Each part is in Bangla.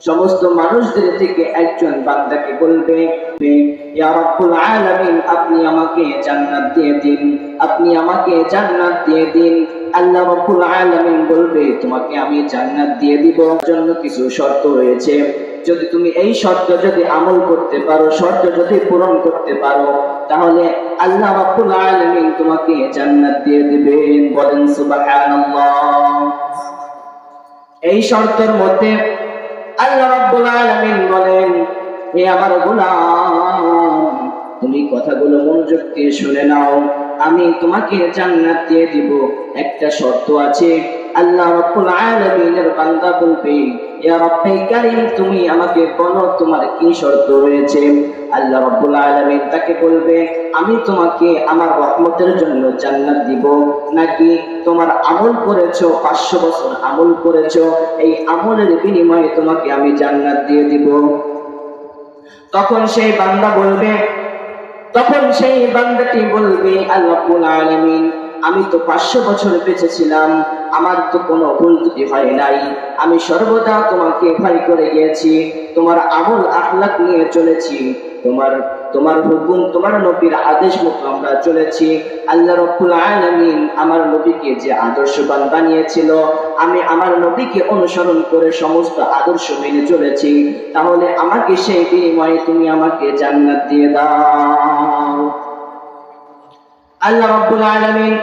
সমস্ত মানুষদের থেকে একজন বান্দাকে বলবে আপনি আমাকে জান্নাত দিয়ে দিন, আপনি আমাকে জান্নাত দিয়ে দিন। আল্লাহ আলামিন বলবে, তোমাকে আমি জান্নাত দিয়ে দিব। জন্য কিছু শর্ত রয়েছে। যদি তুমি এই শর্ত যদি আমল করতে পারো, শর্ত যদি পূরণ করতে পারো, তাহলে আল্লাহ আলামিন তোমাকে জান্নাত দিয়ে বলেন সুবহানাল্লাহ। এই শর্তের মধ্যে তুমি কথাগুলো মনোযোগ দিয়ে শুনে নাও। আমি তোমাকে জান্নাত দিয়ে দিব। একটা শর্ত আছে আমি তোমাকে আমার রহমতের জন্য জান্নাত দিব। নাকি তোমার আমল করেছ, পাঁচশো বছর আমল করেছ, এই আমলের বিনিময়ে তোমাকে আমি জান্নাত দিয়ে দিব? তখন সেই বান্দা বলবে, তখন সেই বান্দাটি বলবে, আল্লাহ আলামিন, আমি তো পাঁচশো বছর বেঁচে ছিলাম আমার তো কোনো ভুল ত্রুটি হয় নাই। আমি সর্বদা তোমাকে ভয় করে গিয়েছি, তোমার আমল আখলাক নিয়ে চলেছি, তোমার তোমার হুকুম, তোমার নবীর আদেশ মতো আমরা চলেছি। আল্লাহ রব্বুল আলামিন আমার নবীকে যে আদর্শবান বানিয়েছিল, আমি আমার নবীকে অনুসরণ করে সমস্ত আদর্শ মেনে চলেছি। তাহলে আমাকে সেই বিনিময়ে তুমি আমাকে জান্নাত দিয়ে দাও। আল্লাহ রাব্বুল আলামিন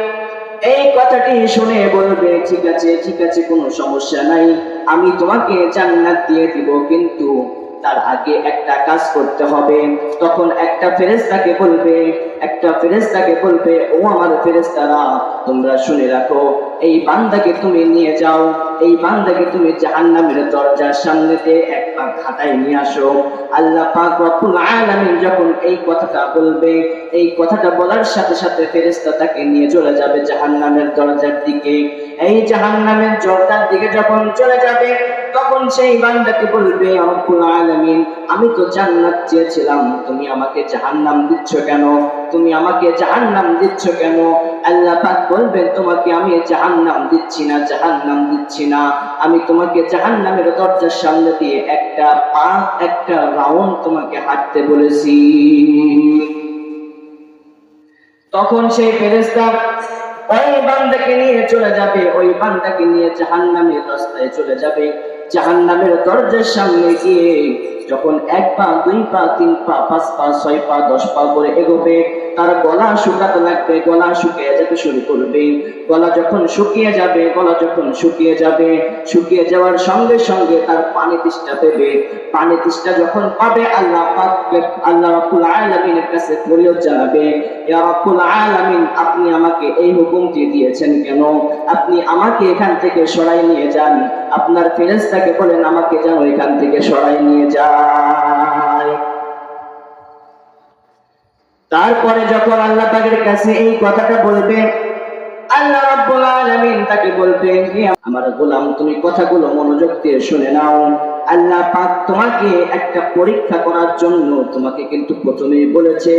এই কথাটি শুনে বলবে, ঠিক আছে ঠিক আছে, কোনো সমস্যা নাই। আমি তোমাকে জান্নাত দিয়ে দিব, কিন্তু তার আগে একটা কাজ করতে হবে। তখন একটা ফেরেস্তাকে বলবে, একটা ফেরেস্তাকে বলবে, ও আমার ফেরেস্তারা তোমরা শুনে রাখো এই বান্দাকে তুমি নিয়ে যাও। এই বান্দাকে তুমি জাহান্নামের দরজার সামনেতে এক পা খাতায় নিয়ে আসো। আল্লাহ পাক রব্বুল আলামিন যখন এই কথাটা বলবে, এই কথাটা বলার সাথে সাথে ফেরেশতা তাকে নিয়ে চলে যাবে জাহান্নামের দরজার দিকে। এই জাহান্নামের দরজার দিকে যখন চলে যাবে, তখন সেই বান্দাকে বলবে রব্বুল আলামিন, আমি তো জান্নাত চেয়েছিলাম, তুমি আমাকে জাহান্নাম দিচ্ছ কেন? তুমি আমাকে জাহান্নাম দিচ্ছ কেন? আল্লাহ পাক বলবেন, তোমাকে আমি জাহান্নাম দিচ্ছি না, জাহান্নাম দিচ্ছি না। আমি তোমাকে জাহান্নামের দরজার সামনে দিয়ে একটা পা, একটা রাউন্ড তোমাকে হাঁটতে বলেছি। তখন সেই ফেরেশতা ওই বান্দাকে নিয়ে চলে যাবে, ওই বান্দাকে নিয়ে জাহান্নামের রাস্তায় চলে যাবে। জাহান্নামের দরজার সামনে গিয়ে যখন এক পা, দুই পা, তিন পা, পাঁচ পা, ছয় পা, দশ পা করে এগোবে তার গলা শুকাতে লাগবে, গলা শুকিয়ে যেতে শুরু করবে। গলা যখন শুকিয়ে যাবে, গলা যখন শুকিয়ে যাবে, শুকিয়ে যাওয়ার সঙ্গে সঙ্গে তার পানি তৃষ্ণা পেবে পানি তৃষ্ণা যখন পাবে, আল্লাহ আল্লাহ রাব্বুল আলামিনের কাছে ফরিয়াদ জানাবে, ইয়া রাব্বুল আপনি আমাকে এই হুকুমটি দিয়েছেন কেন? আপনি আমাকে এখান থেকে সরাই নিয়ে যান। আপনার ফেরেশতাকে বলেন, আমাকে যেন এখান থেকে সরাই নিয়ে যায়। তারপরে যখন আল্লাহ পাকের কাছে এই কথাটা বলবে আল্লাহ আলামিন তাকে বলবে আমার গোলাম, তুমি কথাগুলো মনোযোগ দিয়ে শুনে নাও। আল্লাহ পাক তোমাকে একটা পরীক্ষা করার জন্য তোমাকে কিন্তু প্রথমেই বলেছে,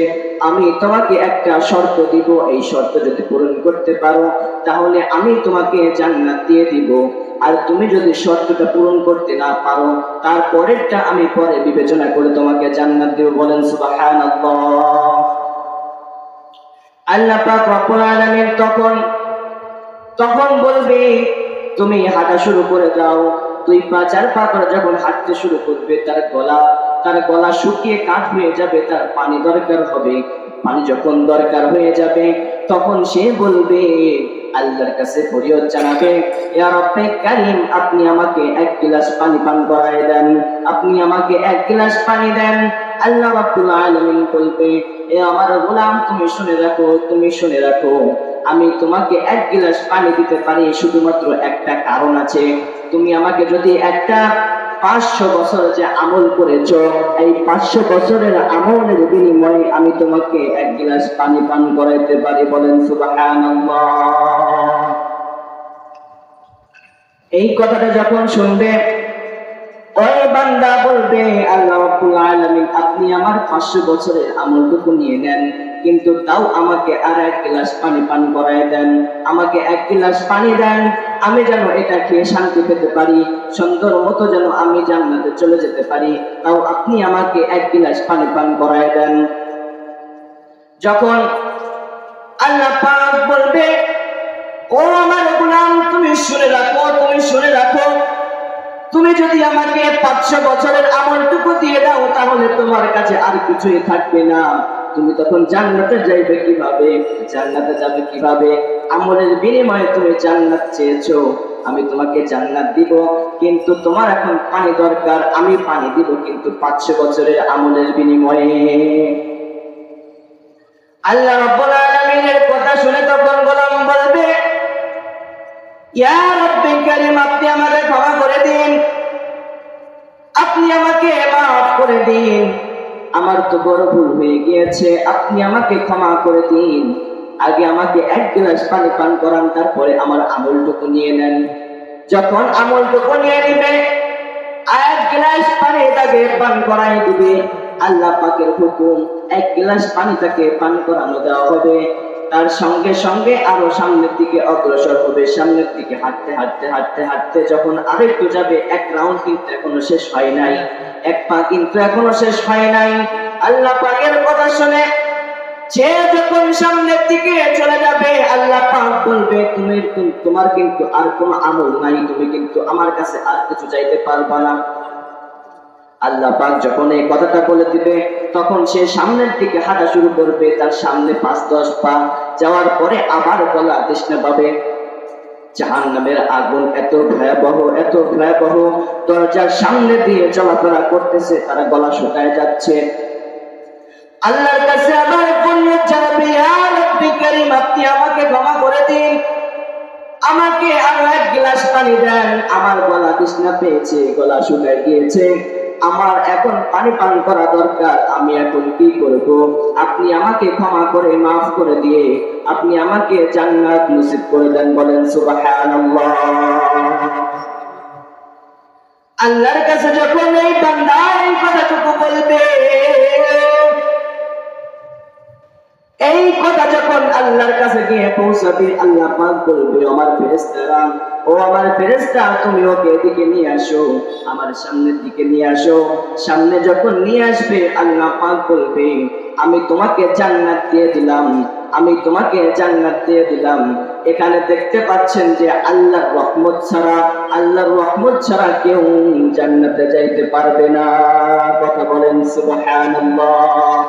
আমি তোমাকে একটা শর্ত দিব, এই শর্ত যদি পূরণ করতে পারো, তাহলে আমি তোমাকে জান্নাত দিয়ে দিব। আর তুমি যদি শর্তটা পূরণ করতে না পারো, তারপরেরটা আমি পরে বিবেচনা করে তোমাকে জান্নাত দেব বলেন সুবহানাল্লাহ। আল্লাহ পাক রব্বুল আলামিন তখন তখন বলবে, তুমি হাঁটা শুরু করে দাও। দুই পা, চার পা করে যখন হাঁটতে শুরু করবে, তার গলা তার গলা শুকিয়ে কাঠ হয়ে যাবে, তার পানি দরকার হবে। পানি যখন দরকার হয়ে যাবে, তখন সে বলবে আল্লাহর কাছে ফরিয়াদ জানাবে, ইয়া রব্বে কারীম, আপনি আমাকে এক গ্লাস পানি পান করায় দেন, আপনি আমাকে এক গ্লাস পানি দেন। আল্লাহ রাব্বুল আলামিন বলবে, এ আমার গোলাম, তুমি শুনে রাখো, তুমি শুনে রাখো। আমি তোমাকে এক গ্লাস পানি দিতে পারি, শুধুমাত্র একটা কারণ আছে। তুমি আমাকে যদি একটা পাঁচশো বছর যে আমল করেছ, এই পাঁচশো বছরের আমলের বিনিময়ে আমি তোমাকে এক গ্লাস পানি পান করাইতে পারি বলেন সুবহানাল্লাহ। এই কথাটা যখন শুনবে বলবে, আল্লাহ আপনি আমার 500 বছরের আমলটুকু নিয়ে নেন, কিন্তু তাও আমাকে আর এক গ্লাস পানি পান করায় দেন। আমাকে এক গ্লাস পানি দেন, আমি যেন এটা খেয়ে শান্তি পেতে পারি, সুন্দর মতো যেন আমি জান্নাতে চলে যেতে পারি, তাও আপনি আমাকে এক গ্লাস পানি পান করায় দেন। যখন আল্লাহ পাক বলবে, ও আমার গোলাম, তুমি শুনে রাখো শুনে রাখো। তুমি যদি আমাকে পাঁচশো বছরের আমলটুকু দিয়ে দাও, তাহলে তোমার কাছে আর কিছুই থাকবে না। তুমি তখন জান্নাতে যাইবে কীভাবে? জান্নাতে যাবে কীভাবে? আমলের বিনিময়ে তুমি জান্নাত চেয়েছো। আমি তোমাকে জান্নাত দিব, কিন্তু তোমার এখন পানি দরকার। আমি পানি দিব কিন্তু পাঁচশো বছরের আমলের বিনিময়ে। আল্লাহ রাব্বুল আলামিনের কথা শুনে তখন গোলাম বলবে, ইয়া কারীম আপনি আমাকে ক্ষমা করে দিন। আপনি আমাকে মাফ করে দিন। আমার তো বড় ভুল হয়ে গিয়েছে, আপনি আমাকে ক্ষমা করে দিন। আগে আমাকে এক গ্লাস পানি পান করান, তারপরে আমার আমলটুকু নিয়ে নেন। যখন আমলটুকু নিয়ে নিবে এক গ্লাস পানি তাকে পান করাই দিবে। আল্লাহ পাকের হুকুম, এক গ্লাস পানি তাকে পান করানো দেওয়া হবে। তার সঙ্গে সঙ্গে আরও সামনের দিকে অগ্রসর হবে। সামনের দিকে হাঁটতে হাঁটতে হাঁটতে হাঁটতে যখন আরেকটু যাবে, এক রাউন্ড কিন্তু এখনও শেষ হয় নাই। এক পা কিন্তু এখনও শেষ হয় নাই। আল্লাহ পাকের কথা শুনে সে যখন সামনের দিকে চলে যাবে, আল্লাহ পাক বলবে, তুমি তোমার কিন্তু আর কোনো আমল নাই। তুমি কিন্তু আমার কাছে আর কিছু চাইতে পারবা না। আল্লাহ পাক যখন এই কথাটা বলে দিবে, তখন সে সামনের দিকে হাঁটা শুরু করবে, তার সামনে পাঁচ দশ পা যাওয়ার পরে আবার গলা তৃষ্ণা পাবে। জাহান আগুন এত ভয়াবহ এত ভয়াবহ, দরজার সামনে দিয়ে চলাফেরা করতেছে, তারা গলা শুকায় যাচ্ছে। আল্লাহর কাছে আবার বললে জানাবে, ইয়া রব্বি কারীম, আপনি আমাকে ক্ষমা করে দিন। আমাকে আরও এক গ্লাস পানি দেন। আমার গলা তৃষ্ণা পেয়েছে, গলা শুকায় গিয়েছে। আমার এখন পানি পান করা দরকার, আমি এখন কি করব? আপনি আমাকে ক্ষমা করে মাফ করে দিয়ে আপনি আমাকে জান্নাত নসিব করে দেন বলেন, সুবহানাল্লাহ। আল্লাহর কাছে যখন এই বান্দা এই কথাটুকু বলবে কথা যখন আল্লাহর কাছে গিয়ে পৌঁছাবে, আল্লাহ পাক বলবে আমার ফেরেশতারা, ও আমার ফেরেশতা, তুমি ওকে এদিকে নিয়ে আসো, আমার সামনের দিকে নিয়ে আসো। সামনে যখন নিয়ে আসবে, আল্লাহ পাক বলবে, আমি তোমাকে জান্নাত দিয়ে দিলাম, আমি তোমাকে জান্নাত দিয়ে দিলাম। এখানে দেখতে পাচ্ছেন যে আল্লাহর রহমত ছাড়া, আল্লাহর রহমত ছাড়া কেউ জান্নাতে যাইতে পারবে না। কথা বলেন, সুবহানাল্লাহ।